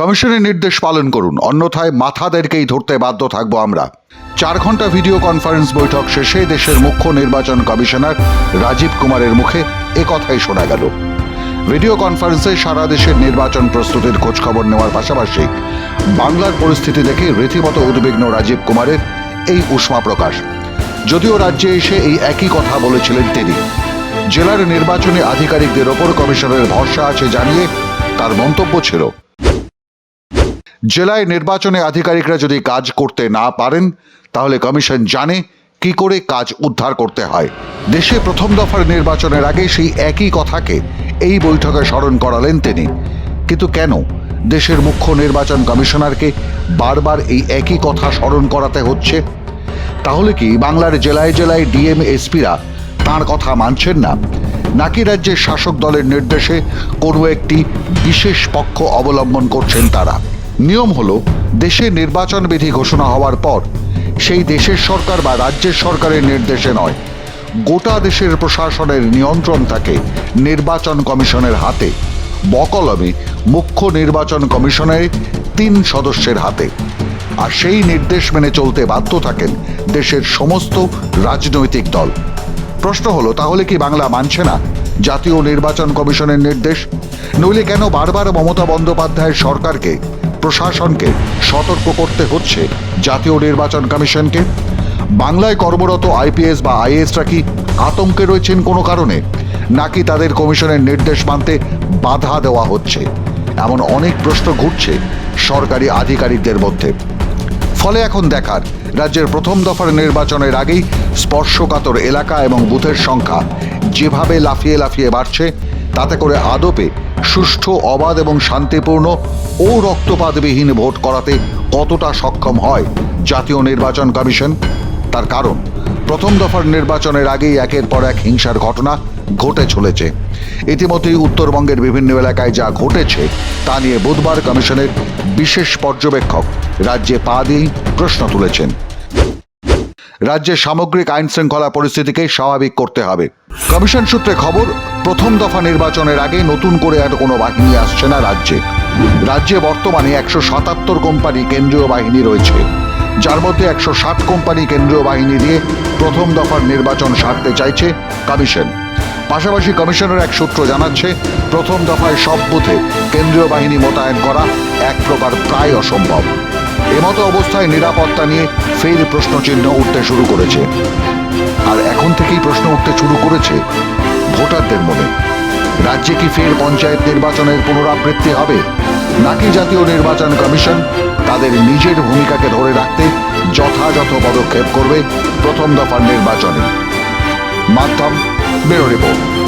কমিশনের নির্দেশ পালন করুন, অন্যথায় মাথাদেরকেই ধরতে বাধ্য থাকব আমরা। চার ঘণ্টা ভিডিও কনফারেন্স বৈঠক শেষে দেশের মুখ্য নির্বাচন কমিশনার রাজীব কুমারের মুখে কথাই শোনা গেল। ভিডিও কনফারেন্সে সারা দেশের নির্বাচন প্রস্তুতির খোঁজখবর নেওয়ার পাশাপাশি বাংলার পরিস্থিতি দেখে রীতিমতো উদ্বিগ্ন রাজীব কুমারের এই উষ্মা প্রকাশ। যদিও রাজ্যে এসে এই একই কথা বলেছিলেন তিনি। জেলার নির্বাচনী আধিকারিকদের ওপর কমিশনের ভরসা আছে জানিয়ে তার মন্তব্য ছিল। জেলায় নির্বাচনে আধিকারিকরা যদি কাজ করতে না পারেন, তাহলে কমিশন জানে কি করে কাজ উদ্ধার করতে হয়। দেশে প্রথম দফার নির্বাচনের আগে সেই একই কথাকে এই বৈঠকে স্মরণ করালেন তিনি। কিন্তু কেন? দেশের মুখ্য নির্বাচন কমিশনারকে বারবার এই একই কথা স্মরণ করাতে হচ্ছে? তাহলে কি বাংলার জেলায় জেলায় ডিএম এসপিরা তাঁর কথা মানছেন না? নাকি রাজ্যের শাসক দলের নির্দেশে কোনো একটি বিশেষ পক্ষ অবলম্বন করছেন তারা? নিয়ম হলো, দেশে নির্বাচন বিধি ঘোষণা হওয়ার পর, সেই দেশের সরকার বা রাজ্যের সরকারের নির্দেশে নয়। গোটা দেশের প্রশাসনের নিয়ন্ত্রণ থাকে নির্বাচন কমিশনের হাতে। বকলমে মুখ্য নির্বাচন কমিশনের তিন সদস্যের হাতে। আর সেই নির্দেশ মেনে চলতে বাধ্য থাকেন দেশের সমস্ত রাজনৈতিক দল। প্রশ্ন হলো, তাহলে কি বাংলা মানছে না? জাতীয় নির্বাচন কমিশনের নির্দেশ? নইলে কেন বারবার মমতা বন্দ্যোপাধ্যায়ের সরকারকে প্রশাসনকে সতর্ক করতে হচ্ছে জাতীয় নির্বাচন কমিশনকে। বাংলায় কর্মরত আইপিএস বা আইএসরা কি আতঙ্কে রয়েছেন কোনো কারণে? নাকি তাদের কমিশনের নির্দেশ মানতে বাধা দেওয়া হচ্ছে? এমন অনেক প্রশ্ন ঘুরছে সরকারি আধিকারিকদের মধ্যে। ফলে এখন দেখার, রাজ্যের প্রথম দফার নির্বাচনের আগেই স্পর্শকাতর এলাকা এবং বুথের সংখ্যা যেভাবে লাফিয়ে লাফিয়ে বাড়ছে, তাতে করে আদপে সুষ্ঠু, অবাধ এবং শান্তিপূর্ণ ও রক্তপাতবিহীন ভোট করাতে কতটা সক্ষম হয় জাতীয় নির্বাচন কমিশন? তার কারণ, প্রথম দফার নির্বাচনের আগেই একের পর এক হিংসার ঘটনা ঘটে চলেছে। ইতিমধ্যেই উত্তরবঙ্গের বিভিন্ন এলাকায় যা ঘটেছে তা নিয়ে বুধবার কমিশনের বিশেষ পর্যবেক্ষক রাজ্যে পা দিয়েই প্রশ্ন তুলেছেন। রাজ্যের সামগ্রিক আইন শৃঙ্খলা পরিস্থিতিকে স্বাভাবিক করতে হবে। কমিশন সূত্রে খবর, প্রথম দফা নির্বাচনের আগে নতুন করে আর কোনো বাহিনী আসছে না রাজ্যে। রাজ্যে বর্তমানে একশো সাতাত্তর কোম্পানি কেন্দ্রীয় বাহিনী রয়েছে। যার মধ্যে একশো ষাট কোম্পানি কেন্দ্রীয় বাহিনী দিয়ে প্রথম দফার নির্বাচন সারতে চাইছে কমিশন। পাশাপাশি কমিশনের এক সূত্র জানাচ্ছে, প্রথম দফায় সব বুথে কেন্দ্রীয় বাহিনী মোতায়েন করা এক প্রকার প্রায় অসম্ভব। এমতো অবস্থায় নিরাপত্তা নিয়ে ফের প্রশ্নচিহ্ন উঠতে শুরু করেছে। আর এখন থেকেই প্রশ্ন উঠতে শুরু করেছে ভোটারদের মনে। রাজ্যে কি ফের পঞ্চায়েত নির্বাচনের পুনরাবৃত্তি হবে? নাকি জাতীয় নির্বাচন কমিশন তাদের নিজের ভূমিকাকে ধরে রাখতে যথাযথ পদক্ষেপ করবে প্রথম দফার নির্বাচনে? মাধ্যম ব্যুরো রিপোর্ট।